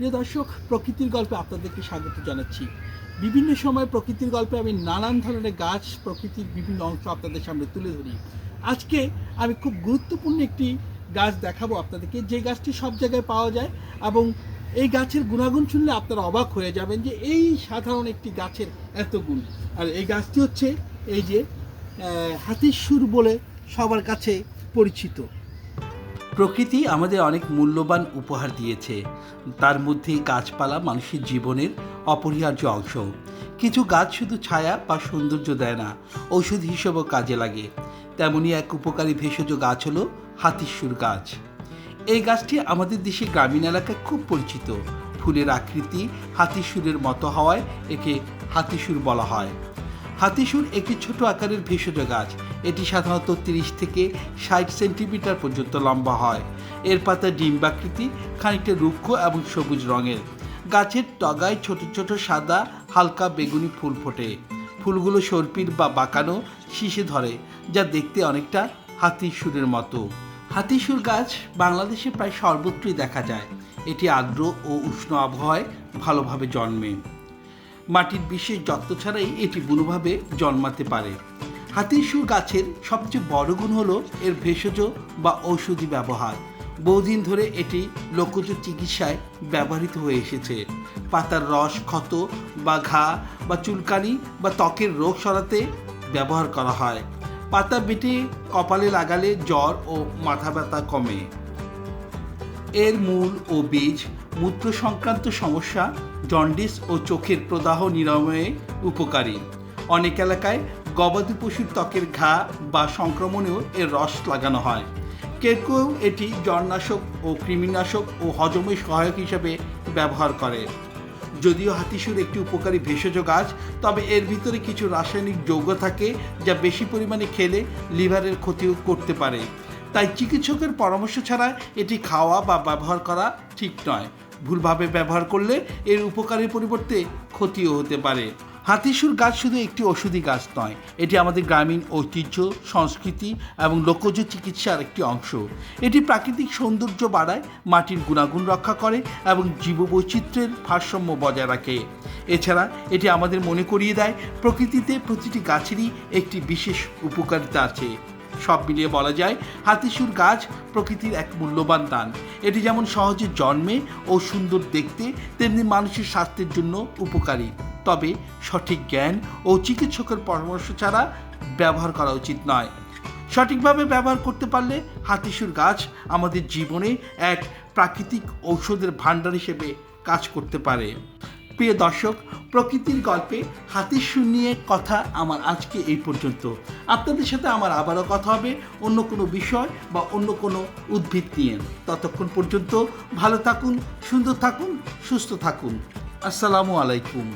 প্রিয় দর্শক, প্রকৃতির গল্পে আপনাদেরকে স্বাগত জানাচ্ছি। বিভিন্ন সময় প্রকৃতির গল্পে আমি নানান ধরনের গাছ, প্রকৃতির বিভিন্ন অংশ আপনাদের সামনে তুলে ধরি। আজকে আমি খুব গুরুত্বপূর্ণ একটি গাছ দেখাবো আপনাদেরকে। যে গাছটি সব জায়গায় পাওয়া যায় এবং এই গাছের গুণাগুণ শুনলে আপনারা অবাক হয়ে যাবেন যে এই সাধারণ একটি গাছের এত গুণ। আর এই গাছটি হচ্ছে এই যে হাতির সুর বলে সবার কাছে পরিচিত। প্রকৃতি আমাদের অনেক মূল্যবান উপহার দিয়েছে। তার মধ্যে গাছপালা মানুষের জীবনের অপরিহার্য অংশ। কিছু গাছ শুধু ছায়া বা সৌন্দর্য দেয় না, ঔষধ হিসেবেও কাজে লাগে। তেমনই এক উপকারী ভেষজ গাছ হলো হাতিসুর গাছ। এই গাছটি আমাদের দেশে গ্রামীণ এলাকায় খুব পরিচিত। ফুলের আকৃতি হাতিসুরের মতো হওয়ায় একে হাতিসুর বলা হয়। হাতিসুর একটি ছোট আকারের ভেষজ গাছ। এটি সাধারণত তিরিশ থেকে ষাট সেন্টিমিটার পর্যন্ত লম্বা হয়। এর পাতা ডিম্বাকৃতি, খানিকটা রুক্ষ এবং সবুজ রঙের। গাছের টগায় ছোট ছোট সাদা, হালকা বেগুনি ফুল ফোটে। ফুলগুলো সর্পির বা বাঁকানো শীষে ধরে, যা দেখতে অনেকটা হাতিসুরের মতো। হাতিসুর গাছ বাংলাদেশে প্রায় সর্বত্রই দেখা যায়। এটি আর্দ্র ও উষ্ণ আবহাওয়ায় ভালোভাবে জন্মে। মাটির বিশেষ যত্ন ছাড়াই এটি বুনোভাবে জন্মাতে পারে। হাতিসুর গাছের সবচেয়ে বড় গুণ হলো এর ভেষজ বা ঔষধি ব্যবহার। বহুদিন ধরে এটি লোকজ চিকিৎসায় ব্যবহৃত হয়ে এসেছে। পাতার রস, ক্ষত বা ঘা বা চুলকানি বা ত্বকের রোগ সরাতে ব্যবহার করা হয়। পাতা বেটে কপালে লাগালে জ্বর ও মাথা ব্যথা কমে। এর মূল ও বীজ মূত্র সংক্রান্ত সমস্যা, জন্ডিস ও চোখের প্রদাহ নিরাময়ে উপকারী। অনেক এলাকায় গবাদি পশুর ত্বকের ঘা বা সংক্রমণেও এর রস লাগানো হয়। কেউ কেউ এটি জড়নাশক ও কৃমিনাশক ও হজমে সহায়ক হিসেবে ব্যবহার করে। যদিও হাতিসুর একটি উপকারী ভেষজ গাছ, তবে এর ভিতরে কিছু রাসায়নিক যৌগ থাকে যা বেশি পরিমাণে খেলে লিভারের ক্ষতিও করতে পারে। তাই চিকিৎসকের পরামর্শ ছাড়া এটি খাওয়া বা ব্যবহার করা ঠিক নয়। ভুলভাবে ব্যবহার করলে এর উপকারের পরিবর্তে ক্ষতিও হতে পারে। হাতিসুর গাছ শুধু একটি ওষুধি গাছ নয়, এটি আমাদের গ্রামীণ ঐতিহ্য, সংস্কৃতি এবং লোকজ চিকিৎসার একটি অংশ। এটি প্রাকৃতিক সৌন্দর্য বাড়ায়, মাটির গুণাগুণ রক্ষা করে এবং জীববৈচিত্র্যের ভারসাম্য বজায় রাখে। এছাড়া এটি আমাদের মনে করিয়ে দেয়, প্রকৃতিতে প্রতিটি গাছেরই একটি বিশেষ উপকারিতা আছে। সব মিলিয়ে বলা যায়, হাতিসুর গাছ প্রকৃতির এক মূল্যবান দান। এটি যেমন সহজে জন্মে ও সুন্দর দেখতে, তেমনি মানুষের স্বাস্থ্যের জন্য উপকারী। তবে সঠিক জ্ঞান ও চিকিৎসকের পরামর্শ ছাড়া ব্যবহার করা উচিত নয়। সঠিকভাবে ব্যবহার করতে পারলে হাতিসুর গাছ আমাদের জীবনে এক প্রাকৃতিক ঔষধের ভাণ্ডার হিসেবে কাজ করতে পারে। প্রিয় দর্শক, প্রকৃতির গল্পে হাতির সুর নিয়ে কথা আমার আজকে এই পর্যন্ত। আপনাদের সাথে আমার আবারও কথা হবে অন্য কোনো বিষয় বা অন্য কোনো উদ্ভিদ নিয়ে। ততক্ষণ পর্যন্ত ভালো থাকুন, সুন্দর থাকুন, সুস্থ থাকুন। আসসালামু আলাইকুম।